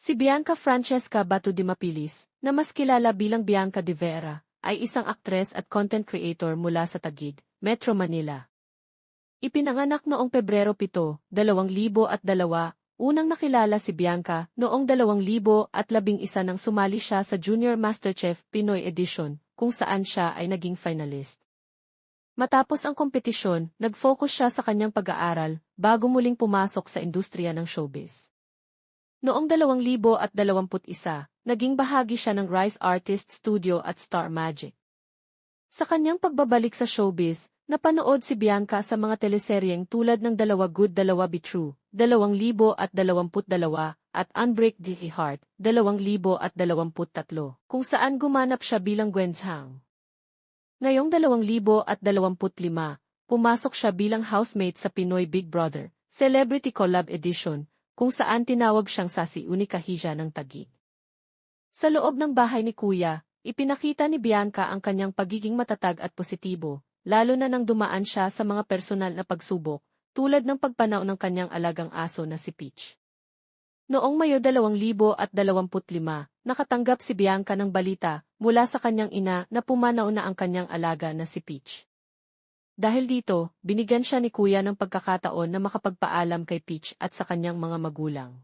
Si Bianca Francesca Batu de Mapilis, na mas kilala bilang Bianca de Vera, ay isang aktres at content creator mula sa Taguig, Metro Manila. Ipinanganak noong Pebrero 7, 2002, unang nakilala si Bianca noong 2011 nang sumali siya sa Junior MasterChef Pinoy Edition, kung saan siya ay naging finalist. Matapos ang kompetisyon, nag-focus siya sa kanyang pag-aaral bago muling pumasok sa industriya ng showbiz. Noong 2021, naging bahagi siya ng Rise Artist Studio at Star Magic. Sa kanyang pagbabalik sa showbiz, napanood si Bianca sa mga teleseryeng tulad ng Dalawa Good Dalawa Be True, 2022 at Unbreak the Heart, 2023, kung saan gumanap siya bilang Gwen Zhang. Ngayong 2025, pumasok siya bilang housemate sa Pinoy Big Brother, Celebrity Collab Edition, kung saan tinawag siyang Sasi Unikahija ng Tagi. Sa loob ng bahay ni Kuya, ipinakita ni Bianca ang kanyang pagiging matatag at positibo, lalo na nang dumaan siya sa mga personal na pagsubok, tulad ng pagpanaw ng kanyang alagang aso na si Peach. Noong Mayo 2025, nakatanggap si Bianca ng balita mula sa kanyang ina na pumanaw na ang kanyang alaga na si Peach. Dahil dito, binigyan siya ni kuya ng pagkakataon na makapagpaalam kay Peach at sa kanyang mga magulang.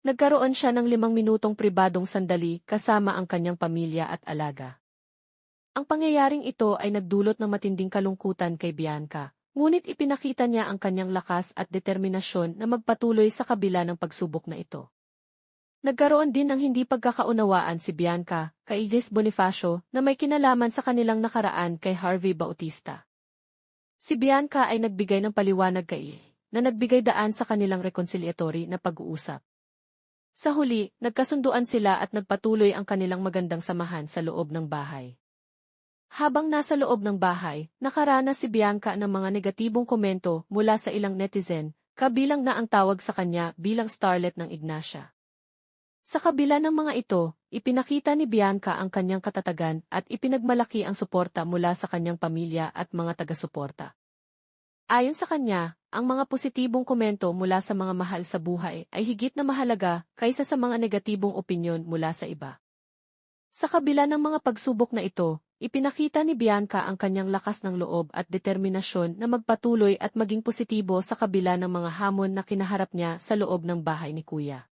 Nagkaroon siya ng limang minutong pribadong sandali kasama ang kanyang pamilya at alaga. Ang pangyayaring ito ay nagdulot ng matinding kalungkutan kay Bianca, ngunit ipinakita niya ang kanyang lakas at determinasyon na magpatuloy sa kabila ng pagsubok na ito. Nagkaroon din ng hindi pagkakaunawaan si Bianca, kay Ilis Bonifacio, na may kinalaman sa kanilang nakaraan kay Harvey Bautista. Si Bianca ay nagbigay ng paliwanag kay na nagbigay daan sa kanilang reconciliatory na pag-uusap. Sa huli, nagkasunduan sila at nagpatuloy ang kanilang magandang samahan sa loob ng bahay. Habang nasa loob ng bahay, nakaranas si Bianca ng mga negatibong komento mula sa ilang netizen, kabilang na ang tawag sa kanya bilang starlet ng Ignacia. Sa kabila ng mga ito, ipinakita ni Bianca ang kanyang katatagan at ipinagmalaki ang suporta mula sa kanyang pamilya at mga taga-suporta. Ayon sa kanya, ang mga positibong komento mula sa mga mahal sa buhay ay higit na mahalaga kaysa sa mga negatibong opinyon mula sa iba. Sa kabila ng mga pagsubok na ito, ipinakita ni Bianca ang kanyang lakas ng loob at determinasyon na magpatuloy at maging positibo sa kabila ng mga hamon na kinaharap niya sa loob ng bahay ni Kuya.